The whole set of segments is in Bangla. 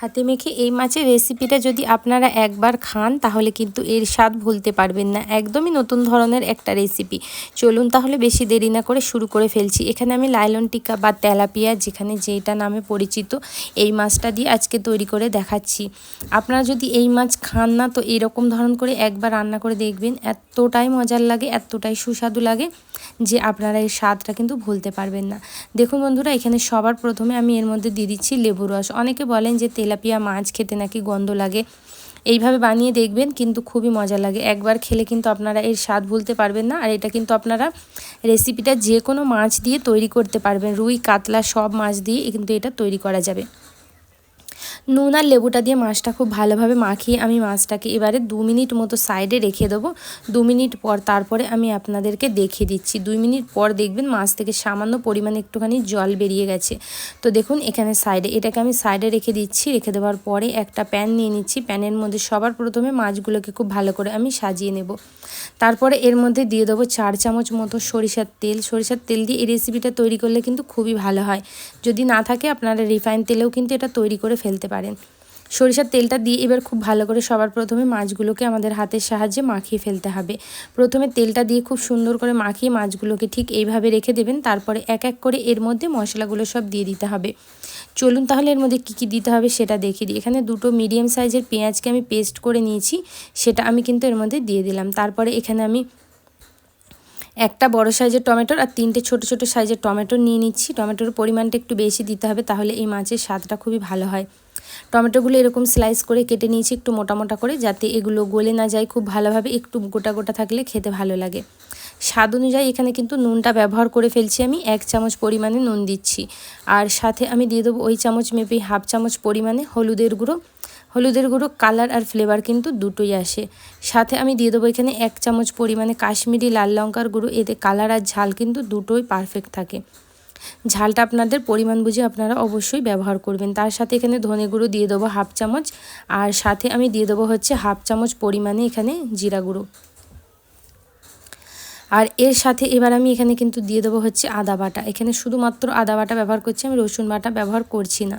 হাতে মেখে এই মাছের রেসিপিটা যদি আপনারা একবার খান, তাহলে কিন্তু এর স্বাদ ভুলতে পারবেন না। একদমই নতুন ধরনের একটা রেসিপি চলুন তাহলে বেশি দেরি না করে শুরু করে ফেলছি। এখানে আমি লাইলন টিকা বা তেলাপিয়া, যেখানে যেটা নামে পরিচিত, এই মাছটা দিয়ে আজকে তৈরি করে দেখাচ্ছি। আপনারা যদি এই মাছ খান না, তো এরকম ধরন করে একবার রান্না করে দেখবেন, এতটাই মজার লাগে, এতটাই সুস্বাদু লাগে, যে আপনারা এই স্বাদটা কিন্তু ভুলতে পারবেন না। দেখুন বন্ধুরা, এখানে সবার প্রথমে আমি এর মধ্যে দিয়ে দিচ্ছি লেবু রস। অনেকে বলেন যে তেলাপিয়া, মাছ খেতে নাকি গন্ধ লাগে। এইভাবে বানিয়ে দেখবেন, কিন্তু খুবই মজা লাগে। একবার খেলে কিন্তু আপনারা এর স্বাদ ভুলতে পারবেন না। আর এটা কিন্তু আপনারা রেসিপিটা যে কোনো মাছ দিয়ে তৈরি করতে পারবেন। রুই, কাতলা সব মাছ দিয়ে কিন্তু এটা তৈরি করা যাবে। নুন আর লেবুটা দিয়ে মাছটা খুব ভালোভাবে মাখিয়ে আমি মাছটাকে এবারে দু মিনিট মতো সাইডে রেখে দেবো। দু মিনিট পর তারপরে আমি আপনাদেরকে দেখিয়ে দিচ্ছি। দুই মিনিট পর দেখবেন মাছ থেকে সামান্য পরিমাণে একটুখানি জল বেরিয়ে গেছে। তো দেখুন এখানে সাইডে, এটাকে আমি সাইডে রেখে দিচ্ছি। রেখে দেওয়ার পরে একটা প্যান নিয়ে নিচ্ছি। প্যানের মধ্যে সবার প্রথমে মাছগুলোকে খুব ভালো করে আমি সাজিয়ে নেব। তারপরে এর মধ্যে দিয়ে দেবো চার চামচ মতো সরিষার তেল। সরিষার তেল দিয়ে এই রেসিপিটা তৈরি করলে কিন্তু খুবই ভালো হয়। যদি না থাকে আপনারা রিফাইন তেলেও কিন্তু এটা তৈরি করে ফেলতে পারেন। সরিষার তেলটা দিয়ে এবার খুব ভালো করে সবার প্রথমে মাছগুলোকে আমাদের হাতের সাহায্যে মাখিয়ে ফেলতে হবে। প্রথমে তেলটা দিয়ে খুব সুন্দর করে মাখিয়ে মাছগুলোকে ঠিক এইভাবে রেখে দেবেন, তারপরে এক এক করে এর মধ্যে মশলাগুলো সব দিয়ে দিতে হবে। চলুন তাহলে এর মধ্যে কী কী দিতে হবে সেটা দেখিয়ে দিই। এখানে দুটো মিডিয়াম সাইজের পেঁয়াজকে আমি পেস্ট করে নিয়েছি, সেটা আমি কিন্তু এর মধ্যে দিয়ে দিলাম। তারপরে এখানে আমি একটা বড় সাইজের টমেটোর আর তিনটে ছোট ছোট সাইজের টমেটো নিয়ে নিচ্ছি। টমেটোর পরিমাণটা একটু বেশি দিতে হবে, তাহলে এই মাছের স্বাদটা খুবই ভালো হয়। টমেটোগুলো এরকম স্লাইস করে কেটে নিয়েছি একটু মোটা মোটা করে, যাতে এগুলো গলে না যায় খুব ভালোভাবে, একটু গোটা গোটা থাকলে খেতে ভালো লাগে। স্বাদ অনুযায়ী এখানে কিন্তু নুনটা ব্যবহার করে ফেলছি আমি, এক চামচ পরিমাণে নুন দিচ্ছি। আর সাথে আমি দিয়ে দেবো ওই চামচ মেপে হাফ চামচ পরিমাণে হলুদের গুঁড়ো। হলুদের গুঁড়ো কালার আর ফ্লেভার কিন্তু দুটোই আসে। সাথে আমি দিয়ে দেবো এখানে এক চামচ পরিমাণে কাশ্মীরি লাল লঙ্কার গুঁড়ো, এতে কালার আর ঝাল কিন্তু দুটোই পারফেক্ট থাকে। ঝালটা আপনাদের পরিমাণ বুঝে আপনারা অবশ্যই ব্যবহার করবেন। তার সাথে এখানে ধনে গুঁড়ো দিয়ে দেবো হাফ চামচ। আর সাথে আমি দিয়ে দেবো হচ্ছে হাফ চামচ পরিমাণে এখানে জিরা গুঁড়ো। আর এর সাথে এবার আমি এখানে কিন্তু দিয়ে দেবো হচ্ছে আদা বাটা। এখানে শুধুমাত্র আদা বাটা ব্যবহার করছি, আমি রসুন বাটা ব্যবহার করছি না,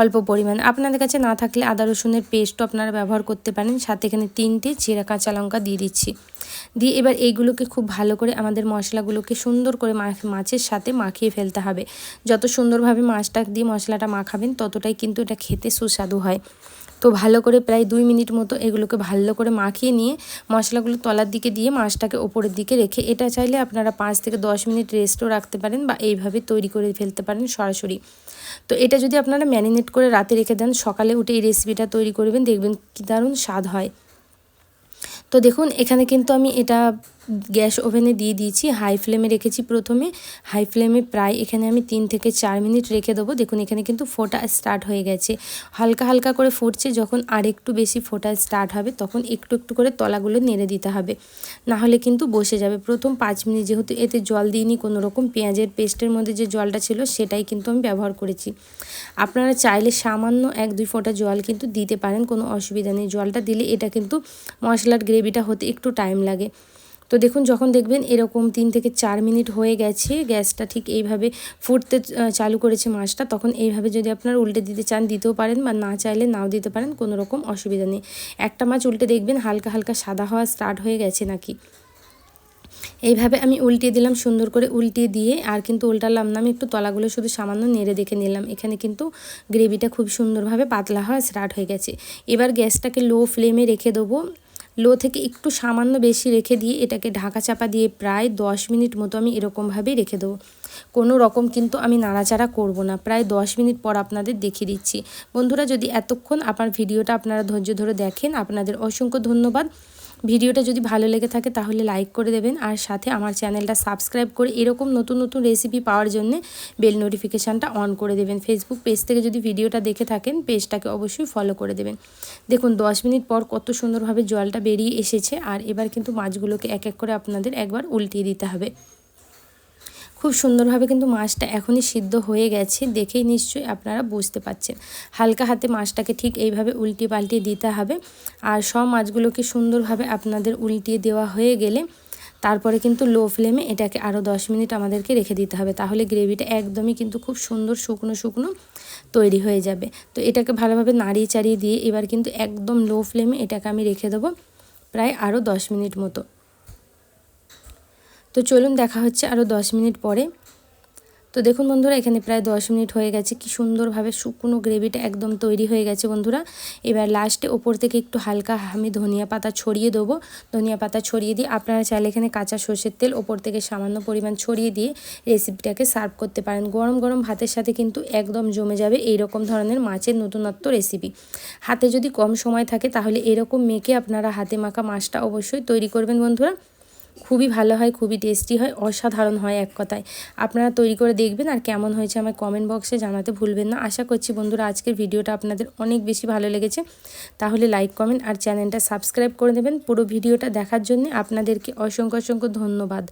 অল্প পরিমাণে। আপনাদের কাছে না থাকলে আদা রসুনের পেস্টও আপনারা ব্যবহার করতে পারেন। সাথে এখানে তিনটে চিরা কাঁচা লঙ্কা দিয়ে দিচ্ছি। দিয়ে এবার এইগুলোকে খুব ভালো করে আমাদের মশলাগুলোকে সুন্দর করে মাছের সাথে মাখিয়ে ফেলতে হবে। যত সুন্দরভাবে মাছটা দিয়ে মশলাটা মাখাবেন, ততটাই কিন্তু এটা খেতে সুস্বাদু হয়। তো ভালো করে প্রায় দুই মিনিট মতো এগুলোকে ভালো করে মাখিয়ে নিয়ে মশলাগুলো তলার দিকে দিয়ে মাছটাকে ওপরের দিকে রেখে, এটা চাইলে আপনারা পাঁচ থেকে দশ মিনিট রেস্টও রাখতে পারেন বা এইভাবে তৈরি করে ফেলতে পারেন সরাসরি। তো এটা যদি আপনারা ম্যারিনেট করে রাতে রেখে দেন, সকালে উঠে এই রেসিপিটা তৈরি করবেন, দেখবেন কী দারুণ স্বাদ হয়। তো দেখুন, এখানে কিন্তু আমি এটা গ্যাস ওভেনে দিয়ে দিয়েছি, হাই ফ্লেমে রেখেছি প্রথমে। হাই ফ্লেমে প্রায় এখানে আমি তিন থেকে চার মিনিট রেখে দেবো। দেখুন, এখানে কিন্তু ফোটা স্টার্ট হয়ে গেছে। হালকা হালকা করে ফুটছে, যখন আর একটু বেশি ফোটা স্টার্ট হবে, তখন একটু একটু করে তলাগুলো নেড়ে দিতে হবে। না হলে কিন্তু বসে যাবে। প্রথম পাঁচ মিনিট যেহেতু এতে জল দিইনি, কোনো রকম পেঁয়াজের পেস্টের মধ্যে যে জলটা ছিল, সেটাই কিন্তু আমি ব্যবহার করেছি। আপনারা চাইলে সামান্য এক দুই ফোঁটা জল কিন্তু দিতে পারেন, কোনো অসুবিধা নেই। জলটা দিলে এটা কিন্তু মশলার গ্রেভিটা হতে একটু টাইম লাগে। তো দেখুন, যখন দেখবেন এরকম তিন থেকে চার মিনিট হয়ে গেছে, গ্যাসটা ঠিক এইভাবে ফুটতে চালু করেছে মাছটা, তখন এইভাবে যদি আপনারা উল্টে দিতে চান, দিতেও পারেন বা না চাইলে নাও দিতে পারেন, কোনো রকম অসুবিধা নেই। একটা মাছ উল্টে দেখবেন হালকা হালকা সাদা হওয়া স্টার্ট হয়ে গেছে নাকি। এইভাবে আমি উল্টিয়ে দিলাম, সুন্দর করে উল্টিয়ে দিয়ে, আর কিন্তু উল্টালাম না, আমি একটু তলাগুলো শুধু সামান্য নেড়ে দেখে নিলাম। এখানে কিন্তু গ্রেভিটা খুব সুন্দরভাবে পাতলা হওয়া স্টার্ট হয়ে গেছে। এবার গ্যাসটাকে লো ফ্লেমে রেখে দেবো। লো থেকে একটু সামান্য বেশি রেখে দিয়ে এটাকে ঢাকা চাপা দিয়ে প্রায় দশ মিনিট মতো আমি এরকমভাবেই রেখে দেবো। কোনো রকম কিন্তু আমি নাড়াচাড়া করব না। প্রায় দশ মিনিট পর আপনাদের দেখিয়ে দিচ্ছি। বন্ধুরা, যদি এতক্ষণ আপনার ভিডিওটা আপনারা ধৈর্য ধরে দেখেন, আপনাদের অসংখ্য ধন্যবাদ। ভিডিওটা যদি ভালো লেগে থাকে তাহলে লাইক করে দেবেন আর সাথে আমার চ্যানেলটা সাবস্ক্রাইব করে এরকম নতুন নতুন রেসিপি পাওয়ার জন্য বেল নোটিফিকেশানটা অন করে দেবেন। ফেসবুক পেজ থেকে যদি ভিডিওটা দেখে থাকেন পেজটাকে অবশ্যই ফলো করে দেবেন। দেখুন, দশ মিনিট পর কত সুন্দরভাবে জলটা বেরিয়ে এসেছে আর এবার কিন্তু মাছগুলোকে এক এক করে আপনাদের একবার উল্টিয়ে দিতে হবে। খুব সুন্দরভাবে কিন্তু মাছটা এখনই সিদ্ধ হয়ে গেছে, দেখেই নিশ্চয়ই আপনারা বুঝতে পাচ্ছেন হালকা হাতে মাছটাকে ঠিক এইভাবে উল্টিয়ে পাল্টিয়ে দিতে হবে। আর সব মাছগুলোকে সুন্দরভাবে আপনাদের উল্টিয়ে দেওয়া হয়ে গেলে তারপরে কিন্তু লো ফ্লেমে এটাকে আরও দশ মিনিট আমাদেরকে রেখে দিতে হবে। তাহলে গ্রেভিটা একদমই কিন্তু খুব সুন্দর শুকনো শুকনো তৈরি হয়ে যাবে। তো এটাকে ভালোভাবে নাড়িয়ে চাড়িয়ে দিয়ে এবার কিন্তু একদম লো ফ্লেমে এটাকে আমি রেখে দেবো প্রায় আরও দশ মিনিট মতো। তো চলুন দেখা হচ্ছে আরও দশ মিনিট পরে। তো দেখুন বন্ধুরা, এখানে প্রায় দশ মিনিট হয়ে গেছে। কি সুন্দরভাবে শুকনো গ্রেভিটা একদম তৈরি হয়ে গেছে বন্ধুরা। এবার লাস্টে ওপর থেকে একটু হালকা আমি ধনিয়া পাতা ছড়িয়ে দেবো। ধনিয়া পাতা ছড়িয়ে দিয়ে আপনারা চাইলে এখানে কাঁচা সর্ষের তেল ওপর থেকে সামান্য পরিমাণ ছড়িয়ে দিয়ে রেসিপিটাকে সার্ভ করতে পারেন। গরম গরম ভাতের সাথে কিন্তু একদম জমে যাবে এই রকম ধরনের মাছের নতুনত্ব রেসিপি হাতে যদি কম সময় থাকে তাহলে এরকম মেখে আপনারা হাতে মাখা মাছটা অবশ্যই তৈরি করবেন বন্ধুরা। খুবই ভালো হয়, খুবই টেস্টি হয়, অসাধারণ হয় এক কথায়। আপনারা তৈরি করে দেখবেন আর কেমন হয়েছে আমার কমেন্ট বক্সে জানাতে ভুলবেন না। আশা করছি বন্ধুরা আজকের ভিডিওটা আপনাদের অনেক বেশি ভালো লেগেছে। তাহলে লাইক কমেন্ট আর চ্যানেলটা সাবস্ক্রাইব করে দেবেন। পুরো ভিডিওটা দেখার জন্য আপনাদেরকে অসংখ্য অসংখ্য ধন্যবাদ।